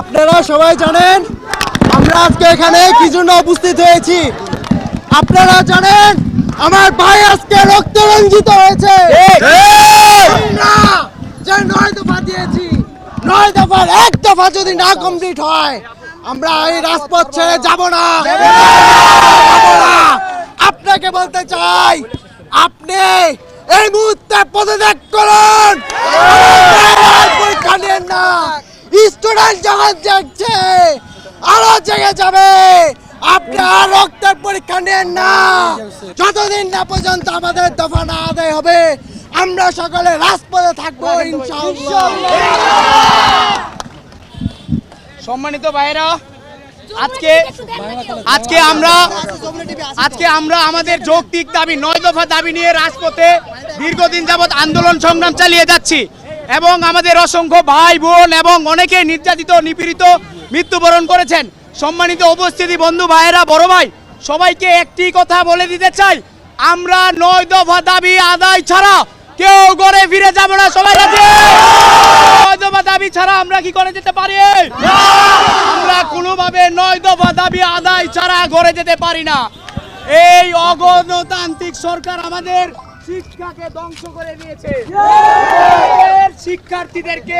আপনারা সবাই জানেন, আমরা আজকে এখানে কি জন্য উপস্থিত হয়েছি? আপনারা জানেন, আমার ভাই আজকে রক্ত রঞ্জিত হয়েছে যে নয় দফা দিয়েছি, নয় দফার এক দফা যদি না কমপ্লিট হয়, আমরা এই রাজপথ ছেড়ে যাব না। আপনাকে বলতে চাই, আপনি এই মুহূর্তে পদত্যাগ করুন আর পরীক্ষা নেন না জাগছে আরও জেগে যাবে। আপনি আর রক্তের পরীক্ষা নেন না। যতদিন না পর্যন্ত আমাদের দফা না আদায় হবে আমরা সকলে রাজপথে থাকব সম্মানিত ভাইরা আজকে আজকে আমরা আজকে আমরা আমাদের যৌক্তিক দাবি নয় দফা দাবি নিয়ে রাজপথে দীর্ঘদিন যাবৎ আন্দোলন সংগ্রাম চালিয়ে যাচ্ছি। এবং আমাদের অসংখ্য ভাই বোন এবং অনেকে নির্যাতিত নিপীড়িত মৃত্যুবরণ করেছেন। সম্মানিত উপস্থিতি বন্ধু ভাইয়েরা বড় ভাই সবাইকে একটি কথা বলে দিতে চাই। আমরা নয় দফা দাবি আদায় ছাড়া কেউ ঘরে ফিরে যাব না সবাই আছে নয় দফা দাবি ছাড়া আমরা কি করে যেতে পারি? আমরা কোনোভাবে নয় দফা দাবি আদায় ছাড়া ঘরে যেতে পারি না। এই অগণতান্ত্রিক সরকার আমাদের শিক্ষাকে ধ্বংস করে দিয়েছে। শিক্ষার্থীদেরকে